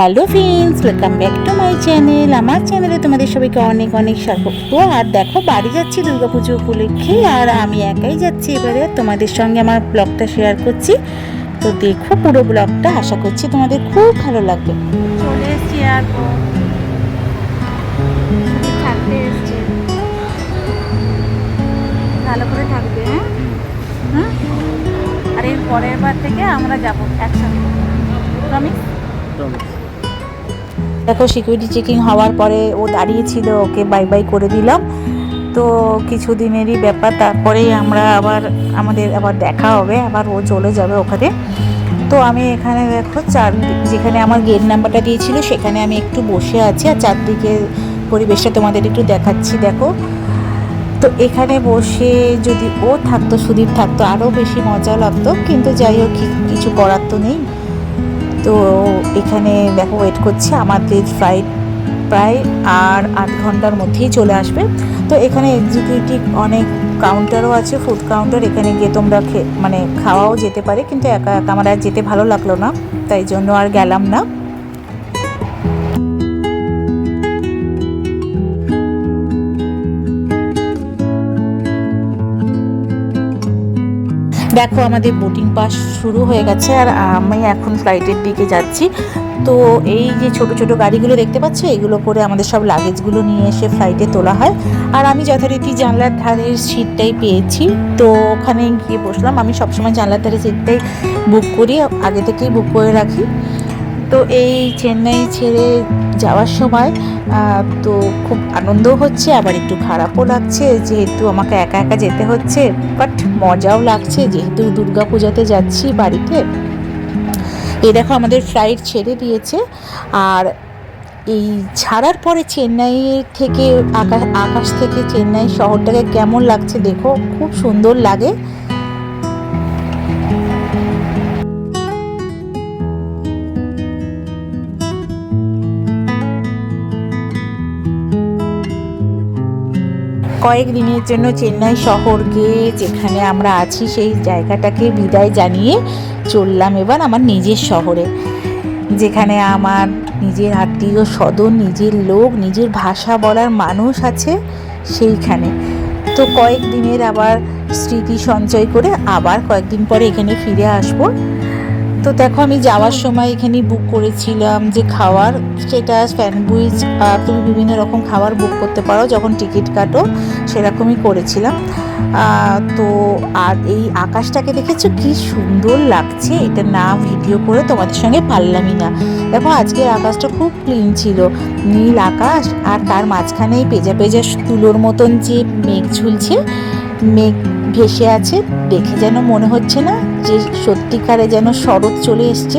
Hello friends welcome back to my channel আমার চ্যানেলে তোমাদের সবাইকে অনেক অনেক স্বাগত। আর দেখো বাড়ি যাচ্ছি দুর্গাপুজো উপলক্ষে আর আমি একাই যাচ্ছি এবারে। তোমাদের সঙ্গে আমার ব্লগটা শেয়ার করছি। তো দেখো পুরো ব্লগটা আশা করছি তোমাদের খুব ভালো লাগবে। চলে এসছি এয়ারপোর্ট থাকতে এসছি। ভালো করে থাকবে হ্যাঁ? আর এর পরের বার থেকে আমরা যাব একসাথে প্রমিস দেখো সিকিউরিটি চেকিং হওয়ার পরে ও দাঁড়িয়েছিল, ওকে বাই বাই করে দিলাম। তো কিছু দিনেরই ব্যাপার, তারপরেই আমরা আবার আমাদের আবার দেখা হবে, আবার ও চলে যাবে ওখানে। তো আমি এখানে দেখো, চার, যেখানে আমার গেট নাম্বারটা দিয়েছিল, সেখানে আমি একটু বসে আছি, আর চারদিকে পরিবেশটা তোমাদের একটু দেখাচ্ছি, দেখো। তো এখানে বসে যদি ও থাকতো, সুদীপ থাকতো আরও বেশি মজা লাগতো, কিন্তু যাই হোক, কিছু করার তো নেই। তো এখানে দেখো ওয়েট করছি আমাদের ফ্লাইট প্রায় আর আট ঘণ্টার মধ্যেই চলে আসবে। তো এখানে এক্সিকিউটিভ অনেক কাউন্টারও আছে ফুড কাউন্টার এখানে গিয়ে তোমরা মানে খাওয়াও যেতে পারে, কিন্তু একা একা আমার আর যেতে ভালো লাগল না, তাই জন্য আর গেলাম না। দেখো আমাদের বোটিং পাস শুরু হয়ে গেছে আর আমি এখন ফ্লাইটের দিকে যাচ্ছি। তো এই যে ছোট ছোট গাড়িগুলো দেখতে পাচ্ছ, এগুলো করে আমাদের সব লাগেজগুলো নিয়ে এসে ফ্লাইটে তোলা হয়। আর আমি যথারীতি জানলার ধারের সিটটাই পেয়েছি। তো ওখানে গিয়ে বসলাম। আমি সবসময় জানলার ধারে সিটটাই বুক করি, আগে থেকেই বুক করে রাখি। তো এই চেন্নাই ছেড়ে যাওয়ার সময় তো খুব আনন্দও হচ্ছে, আবার একটু খারাপও লাগছে, যেহেতু আমাকে একা একা যেতে হচ্ছে বাট মজাও লাগছে, যেহেতু দুর্গা পূজাতে যাচ্ছি বাড়িতে। এই দেখো আমাদের ফ্লাইট ছেড়ে দিয়েছে, আর এই ছাড়ার পরে চেন্নাই থেকে আকাশ আকাশ থেকে চেন্নাই শহরটাকে কেমন লাগছে দেখো, খুব সুন্দর লাগে। কয়েক দিনের জন্য চেন্নাই শহর গিয়ে যেখানে আমরা আছি, সেই জায়গাটাকে বিদায় জানিয়ে চললাম এবার আমার নিজের শহরে। যেখানে আমার নিজের আত্মীয় স্বজন, নিজের লোক, নিজের ভাষা বলার মানুষ আছে সেইখানে। তো কয়েক দিনের আবার স্মৃতি সঞ্চয় করে আবার কয়েকদিন পরে এখানে ফিরে আসব। তো দেখো আমি যাওয়ার সময় এখানে বুক করেছিলাম যে খাওয়ার, সেটা স্যান্ডউইচ তুমি বিভিন্ন রকম খাবার বুক করতে পারো, যখন টিকিট কাটো, সেরকমই করেছিলাম। তো আর এই আকাশটাকে দেখেছ? কি সুন্দর লাগছে। এটা না ভিডিও করে তোমাদের সঙ্গে পারলামই না। দেখো, আজকের আকাশটা খুব ক্লিন ছিল। নীল আকাশ, আর তার মাঝখানেই পেজা পেজা তুলোর মতন যে মেঘ ঝুলছে, মেঘ ভেসে আছে, দেখে যেন মনে হচ্ছে না যে সত্যিকারে যেন শরৎ চলে এসছে,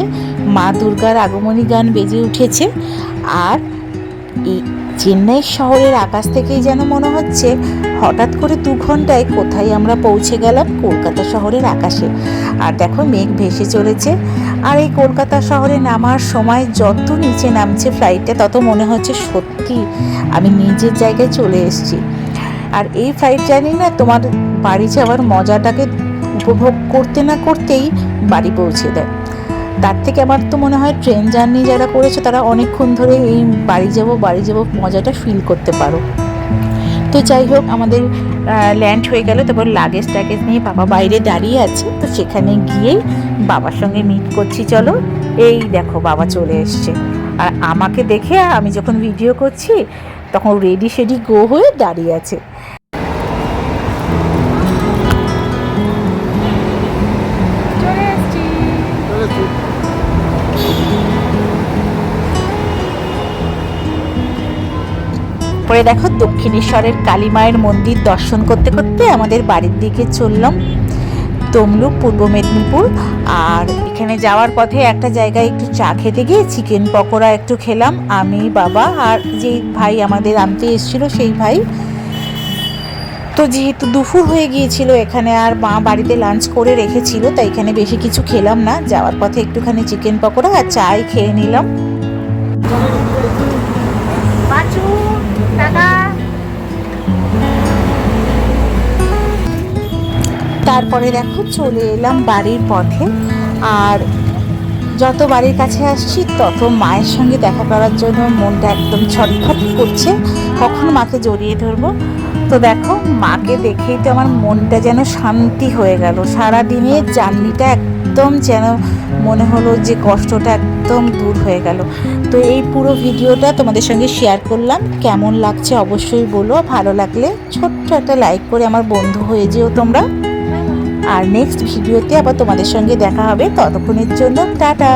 মা দুর্গার আগমনী গান বেজে উঠেছে। আর এই চেন্নাই শহরের আকাশ থেকেই যেন মনে হচ্ছে, হঠাৎ করে দু ঘন্টায় কোথায় আমরা পৌঁছে গেলাম কলকাতা শহরের আকাশে। আর দেখো মেঘ ভেসে চলেছে। আর এই কলকাতা শহরে নামার সময় যত নিচে নামছে ফ্লাইটটা তত মনে হচ্ছে সত্যি আমি নিজের জায়গায় চলে এসেছি। আর এই ফ্লাইট জানি না তোমার বাড়ি যাওয়ার মজাটাকে উপভোগ করতে না করতেই বাড়ি পৌঁছে দেয়। তার থেকে আমার তো মনে হয় ট্রেন জার্নি যারা করেছে, তারা অনেকক্ষণ ধরে এই বাড়ি যাব বাড়ি যাব মজাটা ফিল করতে পারো। তো যাই হোক, আমাদের ল্যান্ড হয়ে গেল, তারপর লাগেজ ট্যাগেজ নিয়ে বাবা বাইরে দাঁড়িয়ে আছে, তো সেখানে গিয়েই বাবার সঙ্গে মিট করছি। চলো, এই দেখো বাবা চলে এসছে। আর আমাকে দেখে আমি যখন ভিডিও করছি, তখন রেডি সেডি গো হয়ে দাঁড়িয়ে আছে। পরে দেখো, দক্ষিণেশ্বরের কালী মায়ের মন্দির দর্শন করতে করতে আমাদের বাড়ির দিকে চললাম। তমলুক পূর্ব মেদিনীপুর। আর এখানে যাওয়ার পথে একটা জায়গায় একটু চা খেতে গিয়ে চিকেন পকোড়া একটু খেলাম। আমি, বাবা আর যেই ভাই আমাদের আনতে এসেছিল, সেই ভাই। তো যেহেতু দুপুর হয়ে গিয়েছিল, এখানে আর মা বাড়িতে লাঞ্চ করে রেখেছিল, তাই এখানে বেশি কিছু খেলাম না। যাওয়ার পথে একটুখানি চিকেন পকোড়া আর চাই খেয়ে নিলাম। তারপরে দেখো চলে এলাম বাড়ির পথে। আর যত বাড়ির কাছে আসছি, তত মায়ের সঙ্গে দেখা করার জন্য মনটা একদম ছটফট করছে। কখন মাকে জড়িয়ে ধরবো? তো দেখো, মাকে দেখেই তো আমার মনটা যেন শান্তি হয়ে গেল। সারা দিনের জার্নিটা একদম যেন মনে হলো যে কষ্টটা একদম দূর হয়ে গেল। তো এই পুরো ভিডিওটা তোমাদের সঙ্গে শেয়ার করলাম। কেমন লাগছে অবশ্যই বলো। ভালো লাগলে ছোট্ট একটা লাইক করে আমার বন্ধু হয়ে যেও তোমরা। আর নেক্সট ভিডিওতে আবার তোমাদের সঙ্গে দেখা হবে। ততক্ষণের জন্য টাটা।